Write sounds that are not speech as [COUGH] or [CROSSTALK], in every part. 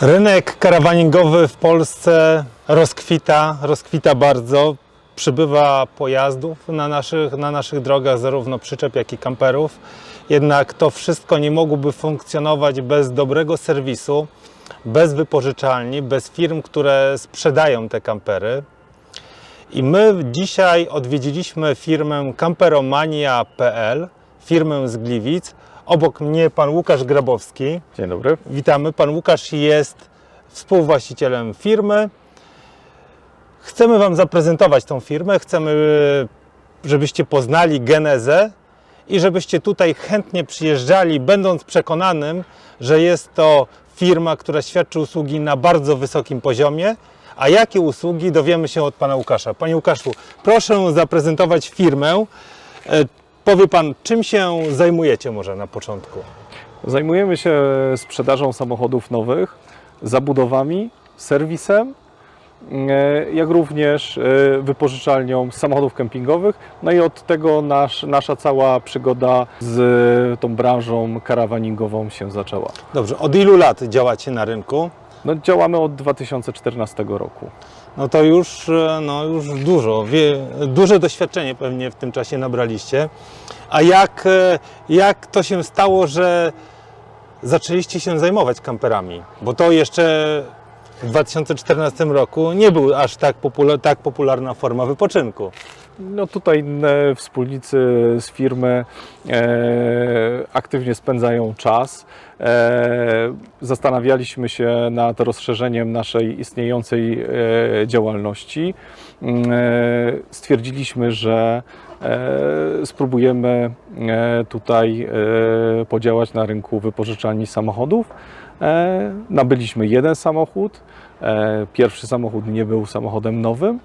Rynek karawaningowy w Polsce rozkwita, rozkwita bardzo. Przybywa pojazdów na naszych, na naszych drogach, zarówno przyczep, jak i kamperów. Jednak to wszystko nie mogłoby funkcjonować bez dobrego serwisu, bez wypożyczalni, bez firm, które sprzedają te kampery. I my dzisiaj odwiedziliśmy firmę camperomania.pl, firmę z Gliwic. Obok mnie pan Łukasz Grabowski. Dzień dobry. Witamy. Pan Łukasz jest współwłaścicielem firmy. Chcemy Wam zaprezentować tą firmę. Chcemy, żebyście poznali genezę i żebyście tutaj chętnie przyjeżdżali, będąc przekonanym, że jest to firma, która świadczy usługi na bardzo wysokim poziomie. A jakie usługi dowiemy się od Pana Łukasza. Panie Łukaszu, proszę zaprezentować firmę. Powie Pan, czym się zajmujecie może na początku? Zajmujemy się sprzedażą samochodów nowych, zabudowami, serwisem, e, jak również e, wypożyczalnią samochodów kempingowych. No i od tego nasz, nasza cała przygoda z tą branżą karawaningową się zaczęła. Dobrze, od ilu lat działacie na rynku? No, działamy od 2014 roku. No to już, e, no już dużo, wie, duże doświadczenie pewnie w tym czasie nabraliście. A jak, e, jak to się stało, że zaczęliście się zajmować kamperami? Bo to jeszcze w 2014 roku nie był aż tak, tak popularna forma wypoczynku. No tutaj wspólnicy z firmy e, aktywnie spędzają czas. E, zastanawialiśmy się nad rozszerzeniem naszej istniejącej e, działalności. Mm, e, stwierdziliśmy, że spróbujemy e, tutaj e, podziałać na rynku wypożyczalni samochodów. E, nabyliśmy jeden samochód. E, pierwszy samochód nie był samochodem nowym.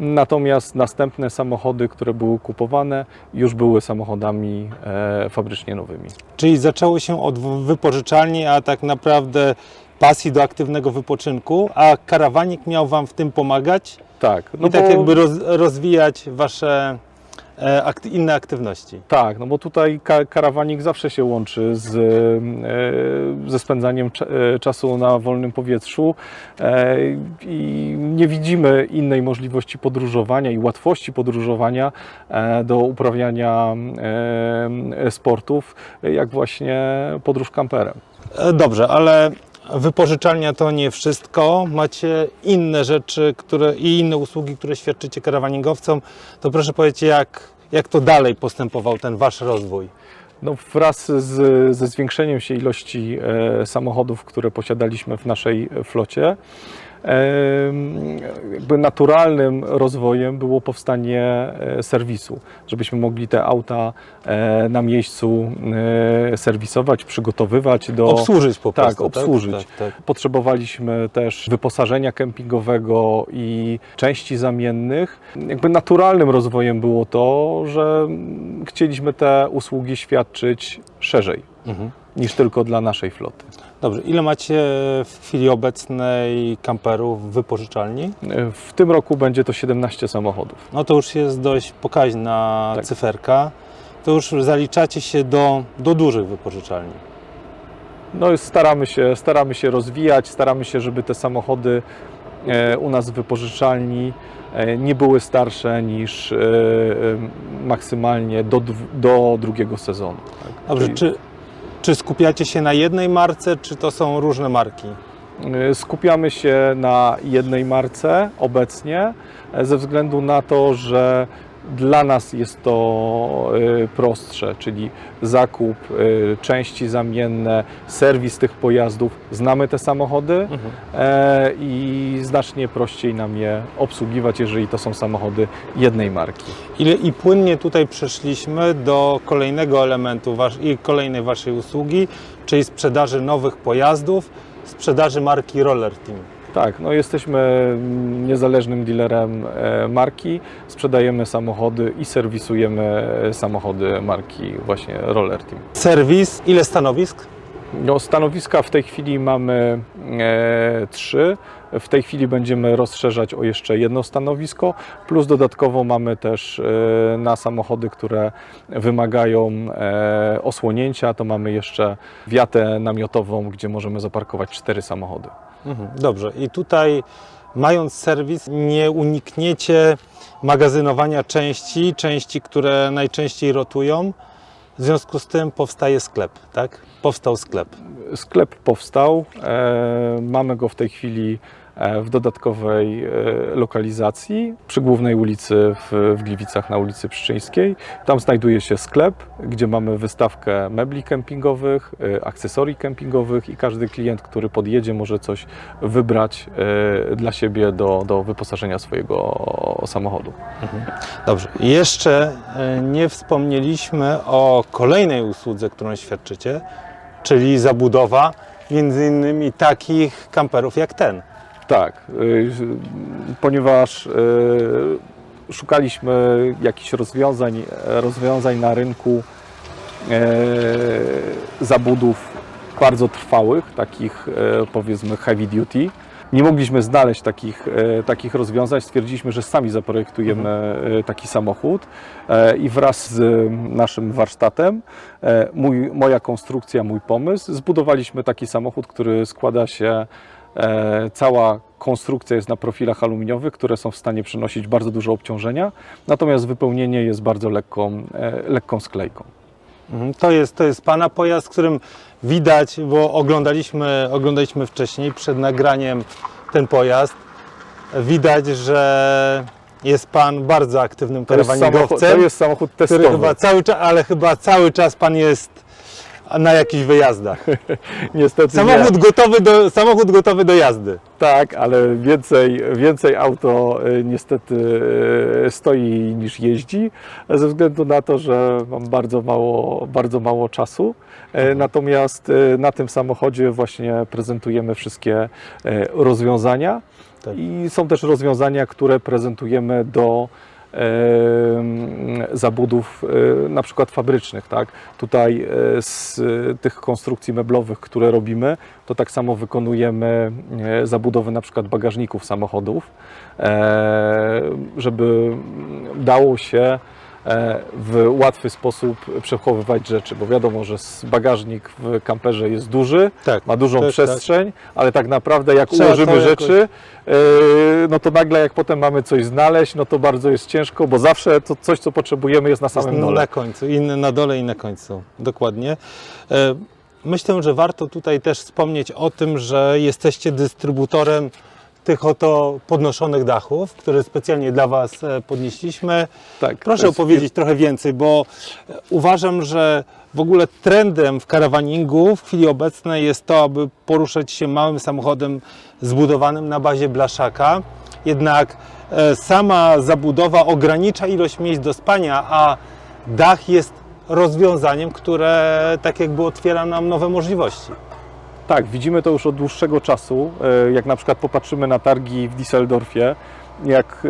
Natomiast następne samochody, które były kupowane, już były samochodami e, fabrycznie nowymi. Czyli zaczęło się od wypożyczalni, a tak naprawdę pasji do aktywnego wypoczynku, a karawanik miał Wam w tym pomagać? Tak, No I tak jakby roz, rozwijać Wasze e, akty, inne aktywności. Tak, no bo tutaj ka- karawanik zawsze się łączy z, e, ze spędzaniem e, czasu na wolnym powietrzu e, i nie widzimy innej możliwości podróżowania i łatwości podróżowania e, do uprawiania e, sportów, jak właśnie podróż kamperem. E, Dobrze, ale wypożyczalnia to nie wszystko. Macie inne rzeczy które, i inne usługi, które świadczycie karawaningowcom. To proszę powiedzieć, jak, jak to dalej postępował ten Wasz rozwój? No, wraz z, ze zwiększeniem się ilości e, samochodów, które posiadaliśmy w naszej flocie, jakby naturalnym rozwojem było powstanie e, serwisu, żebyśmy mogli te auta e, na miejscu e, serwisować, przygotowywać do. Obsłużyć po tak, prostu. obsłużyć. Tak, tak. Potrzebowaliśmy też wyposażenia kempingowego i części zamiennych. Jakby naturalnym rozwojem było to, że chcieliśmy te usługi świadczyć szerzej Mhm. Niż tylko dla naszej floty. Dobrze, ile macie w chwili obecnej kamperów w wypożyczalni? W tym roku będzie to 17 samochodów. No to już jest dość pokaźna Tak. cyferka. To już zaliczacie się do, do dużych wypożyczalni. No i staramy się, staramy się rozwijać, staramy się, żeby te samochody e, u nas w wypożyczalni e, nie były starsze niż e, maksymalnie do, do drugiego sezonu. tak? Dobrze, Czyli- czy, czy skupiacie się na jednej marce, czy to są różne marki? Y, Skupiamy się na jednej marce obecnie, e, ze względu na to, że dla nas jest to y, prostsze, czyli zakup, y, części zamienne, serwis tych pojazdów. Znamy te samochody e, i znacznie prościej nam je obsługiwać, jeżeli to są samochody jednej marki. Ile i płynnie tutaj przeszliśmy do kolejnego elementu i kolejnej Waszej usługi, czyli sprzedaży nowych pojazdów, sprzedaży marki Roller Team. Tak, no jesteśmy niezależnym dealerem e, marki, sprzedajemy samochody i serwisujemy e, samochody marki właśnie Roller Team. Serwis, ile stanowisk? No, stanowiska w tej chwili mamy e, trzy. W tej chwili będziemy rozszerzać o jeszcze jedno stanowisko, plus dodatkowo mamy też e, na samochody, które wymagają e, osłonięcia, to mamy jeszcze wiatę namiotową, gdzie możemy zaparkować cztery samochody. Mhm, dobrze. I tutaj, mając serwis, nie unikniecie magazynowania części, części, które najczęściej rotują. W związku z tym powstaje sklep, tak? Powstał sklep. Sklep powstał. E, mamy go w tej chwili w dodatkowej e, lokalizacji przy głównej ulicy w, w Gliwicach na ulicy Pszczyńskiej. Tam znajduje się sklep, gdzie mamy wystawkę mebli kempingowych, e, akcesorii kempingowych i każdy klient, który podjedzie, może coś wybrać e, dla siebie do, do wyposażenia swojego samochodu. Dobrze. I Jeszcze e, nie wspomnieliśmy o kolejnej usłudze, którą świadczycie, czyli zabudowa między innymi takich kamperów jak ten. Tak, y, ponieważ y, szukaliśmy jakichś rozwiązań, rozwiązań na rynku e, zabudów bardzo trwałych, takich powiedzmy heavy duty. Nie mogliśmy znaleźć takich, takich rozwiązań. Stwierdziliśmy, że sami zaprojektujemy e, taki samochód i wraz z naszym warsztatem, mój, moja konstrukcja, mój pomysł, zbudowaliśmy taki samochód, który składa się Cała konstrukcja jest na profilach aluminiowych, które są w stanie przenosić bardzo dużo obciążenia, natomiast wypełnienie jest bardzo lekką, e, lekką sklejką. Mhm. To jest, to jest Pana pojazd, którym widać, bo oglądaliśmy, oglądaliśmy wcześniej przed nagraniem ten pojazd. Widać, że jest Pan bardzo aktywnym To jest, samochód, karawaningowcem, to jest samochód który testowy. chyba cały czas, ale chyba cały czas Pan jest na jakichś wyjazdach. [LAUGHS] Niestety Samochód gotowy do, samochód gotowy do jazdy. Tak, ale więcej, więcej auto e, niestety e, stoi niż jeździ, ze względu na to, że mam bardzo mało, bardzo mało czasu. E, Natomiast e, na tym samochodzie właśnie prezentujemy wszystkie rozwiązania Tak. i są też rozwiązania, które prezentujemy do zabudów e, na przykład fabrycznych. Tak? Tutaj e, z tych konstrukcji meblowych, które robimy, to tak samo wykonujemy e, zabudowy na przykład bagażników samochodów, żeby dało się w łatwy sposób przechowywać rzeczy, bo wiadomo, że bagażnik w kamperze jest duży, Tak. ma dużą Tak, przestrzeń, ale tak naprawdę jak Trzeba ułożymy rzeczy, yy, no to nagle jak potem mamy coś znaleźć, no to bardzo jest ciężko, bo zawsze to coś, co potrzebujemy jest na Jest samym na dole. końcu, i na dole i na końcu. Dokładnie. E, Myślę, że warto tutaj też wspomnieć o tym, że jesteście dystrybutorem tych oto podnoszonych dachów, które specjalnie dla Was e, podnieśliśmy. Tak, Proszę jest opowiedzieć trochę więcej, bo e, uważam, że w ogóle trendem w karawaningu w chwili obecnej jest to, aby poruszać się małym samochodem zbudowanym na bazie blaszaka. Jednak e, sama zabudowa ogranicza ilość miejsc do spania, a dach jest rozwiązaniem, które tak jakby otwiera nam nowe możliwości. Tak, widzimy to już od dłuższego czasu. E, Jak na przykład popatrzymy na targi w Düsseldorfie, jak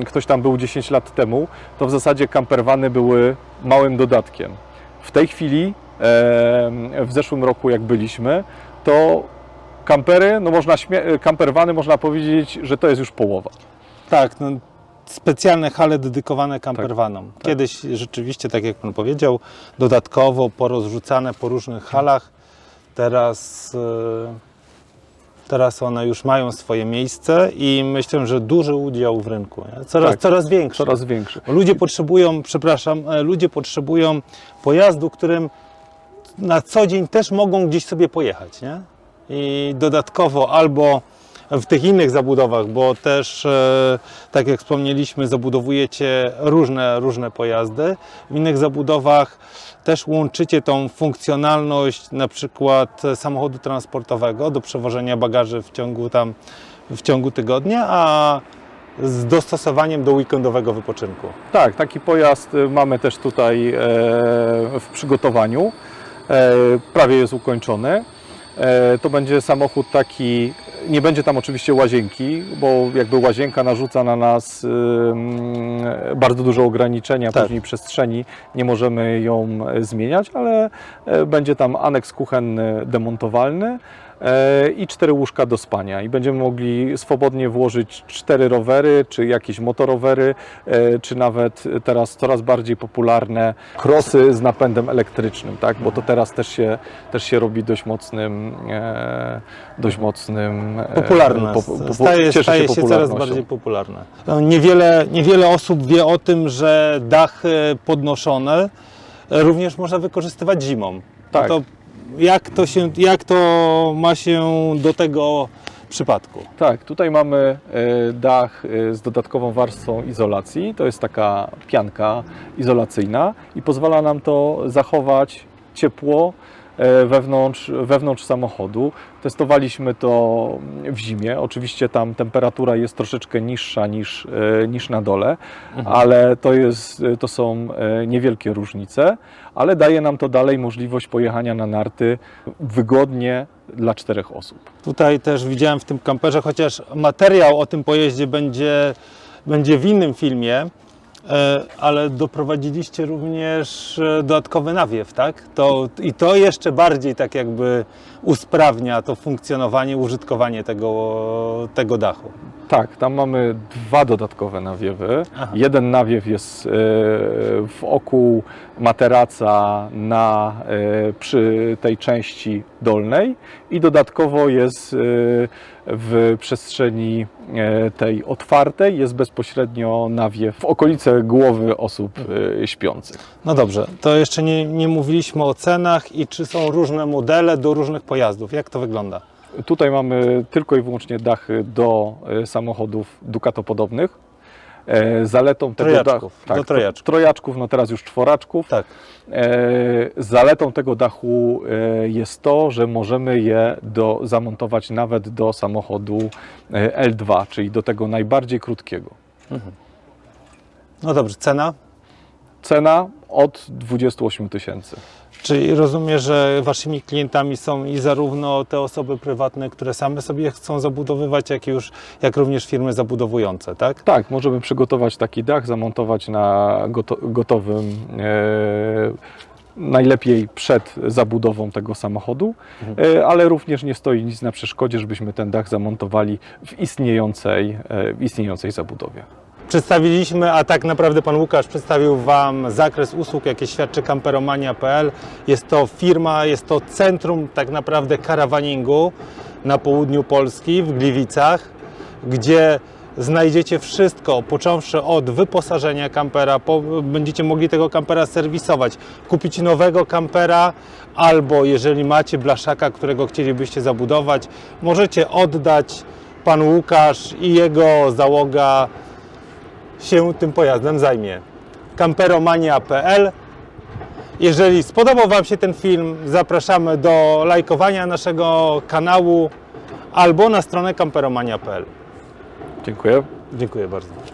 e, ktoś tam był 10 lat temu, to w zasadzie camperwany były małym dodatkiem. W tej chwili, e, w zeszłym roku jak byliśmy, to kampery, no można camperwany można powiedzieć, że to jest już połowa. Tak, no, specjalne hale dedykowane campervanom. Tak. Kiedyś rzeczywiście, tak jak Pan powiedział, dodatkowo porozrzucane po różnych halach. Teraz, e, teraz one już mają swoje miejsce i myślę, że duży udział w rynku. Nie? Coraz, Tak. coraz większy. Coraz większy. Ludzie potrzebują, przepraszam, e, ludzie potrzebują pojazdu, którym na co dzień też mogą gdzieś sobie pojechać, nie? I dodatkowo albo w tych innych zabudowach, bo też, e, tak jak wspomnieliśmy, zabudowujecie różne, różne pojazdy. W innych zabudowach też łączycie tą funkcjonalność na przykład samochodu transportowego do przewożenia bagaży w ciągu tam w ciągu tygodnia, a z dostosowaniem do weekendowego wypoczynku. Tak, taki pojazd y, mamy też tutaj e, w przygotowaniu. E, prawie jest ukończony. E, to będzie samochód taki, nie będzie tam oczywiście łazienki, bo jakby łazienka narzuca na nas bardzo dużo ograniczenia Tak. później przestrzeni, nie możemy ją zmieniać, ale e, będzie tam aneks kuchenny demontowalny. E, i cztery łóżka do spania. I będziemy mogli swobodnie włożyć cztery rowery, czy jakieś motorowery, e, czy nawet teraz coraz bardziej popularne krosy z napędem elektrycznym, tak? bo to teraz też się, też się robi dość mocnym, e, dość mocnym Popularne. po- po- staje staje się coraz popularnością. bardziej popularne. No, Niewiele, niewiele osób wie o tym, że dachy podnoszone również można wykorzystywać zimą. Tak. No to jak, to się, jak to ma się do tego przypadku? Tak, tutaj mamy e, dach e, z dodatkową warstwą izolacji. To jest taka pianka izolacyjna i pozwala nam to zachować ciepło wewnątrz, wewnątrz samochodu. Testowaliśmy to w zimie. Oczywiście tam temperatura jest troszeczkę niższa niż, e, niż na dole, ale to, jest, to są e, niewielkie różnice, ale daje nam to dalej możliwość pojechania na narty wygodnie dla czterech osób. Tutaj też widziałem w tym kamperze, chociaż materiał o tym pojeździe będzie, będzie w innym filmie, e, ale doprowadziliście również e, dodatkowy nawiew, tak? To, I to jeszcze bardziej tak jakby usprawnia to funkcjonowanie, użytkowanie tego, tego dachu. Tak, tam mamy dwa dodatkowe nawiewy. Aha. Jeden nawiew jest e, wokół materaca na, e, przy tej części dolnej i dodatkowo jest e, w przestrzeni tej otwartej jest bezpośrednio nawiew w okolice głowy osób śpiących. No dobrze, to jeszcze nie, nie mówiliśmy o cenach i czy są różne modele do różnych pojazdów. Jak to wygląda? Tutaj mamy tylko i wyłącznie dachy do e, samochodów Ducato-podobnych. E, Zaletą tego dachu, do trojaczków. trojaczków, no teraz już czworaczków. Tak. E, Zaletą tego dachu jest to, że możemy je do, zamontować nawet do samochodu e, L2, czyli do tego najbardziej krótkiego. No dobrze, cena? Cena od 28 tysięcy. Czyli rozumiem, że waszymi klientami są i zarówno te osoby prywatne, które same sobie chcą zabudowywać, jak, już, jak również firmy zabudowujące, tak? Tak, możemy przygotować taki dach, zamontować na goto gotowym, e, najlepiej przed zabudową tego samochodu, e, ale również nie stoi nic na przeszkodzie, żebyśmy ten dach zamontowali w istniejącej, e, w istniejącej zabudowie. Przedstawiliśmy, a tak naprawdę Pan Łukasz przedstawił Wam zakres usług, jakie świadczy kamperomania.pl. Jest to firma, jest to centrum tak naprawdę karawaningu na południu Polski, w Gliwicach, gdzie znajdziecie wszystko, począwszy od wyposażenia kampera, po, będziecie mogli tego kampera serwisować, kupić nowego kampera, albo jeżeli macie blaszaka, którego chcielibyście zabudować, możecie oddać Pan Łukasz i jego załoga się tym pojazdem zajmie. Kamperomania.pl Jeżeli spodobał Wam się ten film, zapraszamy do lajkowania naszego kanału albo na stronę kamperomania.pl. Dziękuję. Dziękuję bardzo.